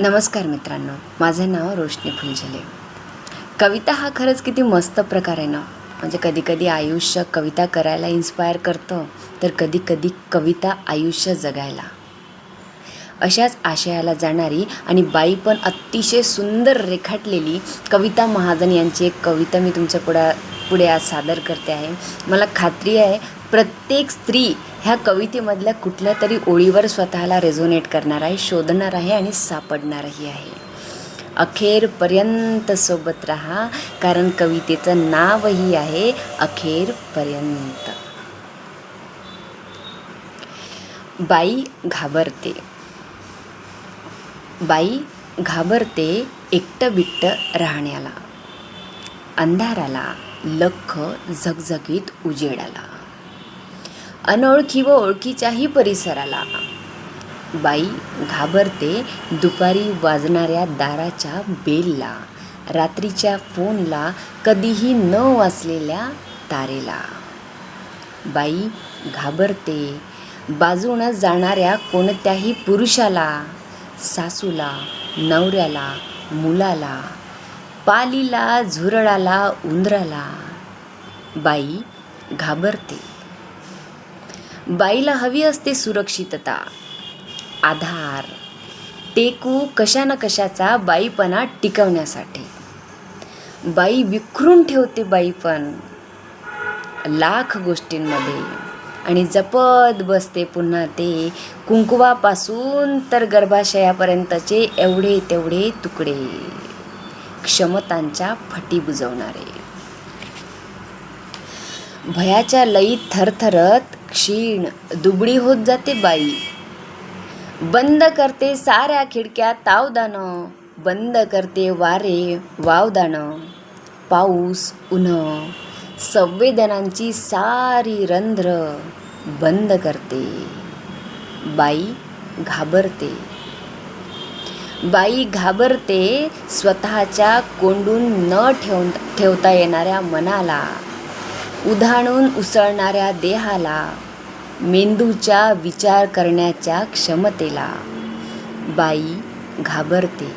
नमस्कार मित्रांनो माझं नाव रोशनी फुलझले. कविता हा खरंच किती मस्त प्रकार आहे ना? म्हणजे कधीकधी आयुष्य कविता करायला इन्स्पायर करतं तर कधी कधी कविता आयुष्य जगायला. अशाच आशयाला जाणारी आणि बाई पण अतिशय सुंदर रेखाटलेली कविता महाजन यांची एक कविता मी तुमच्या पुढा पुढे आज सादर करते आहे. मला खात्री आहे प्रत्येक स्त्री ह्या कवितेमधल्या कुठल्या तरी ओळीवर स्वतःला रेझोनेट करणार आहे शोधणार आहे आणि सापडणारही आहे. अखेरपर्यंत सोबत राहा कारण कवितेचं नावही आहे अखेरपर्यंत. बाई घाबरते. बाई घाबरते एकटं बिट्ट राहण्याला अंधाराला लख झगझगीत उजेडाला. अनोळखी व ओळखीच्याही परिसराला. बाई घाबरते दुपारी वाजणाऱ्या दाराच्या बेलला रात्रीच्या फोनला कधीही न वाचलेल्या तारेला. बाई घाबरते बाजूनं जाणाऱ्या कोणत्याही पुरुषाला सासूला नवऱ्याला मुलाला पालीला झुरळाला उंदराला. बाई घाबरते. बाईला हवी असते सुरक्षितता. आधार. टेकू कशा ना कशाचा बाईपणा टिकवण्यासाठी. बाई विखरून ठेवते बाईपण. लाख गोष्टींमध्ये. आणि जपत बसते पुन्हा ते कुंकुवापासून तर गर्भाशयापर्यंतचे एवढे तेवढे तुकडे. क्षमतांच्या फटी बुजवणारे. भयाच्या लईत थरथरत क्षीण दुबळी होत जाते बाई. बंद करते साऱ्या खिडक्या तावदानं बंद करते वारे वावदानं. पाऊस उन्ह संवेदनांची सारी रंध्र बंद करते. बाई घाबरते. बाई घाबरते स्वतःच्या कोंडून न ठेव ठेवता येणाऱ्या मनाला. उधाणून उसळणाऱ्या देहाला मेंदूच्या विचार करण्याच्या क्षमतेला. बाई घाबरते.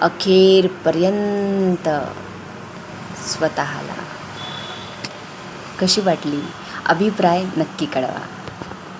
अखेरपर्यंत स्वतःला. कशी वाटली? अभिप्राय नक्की कळवा.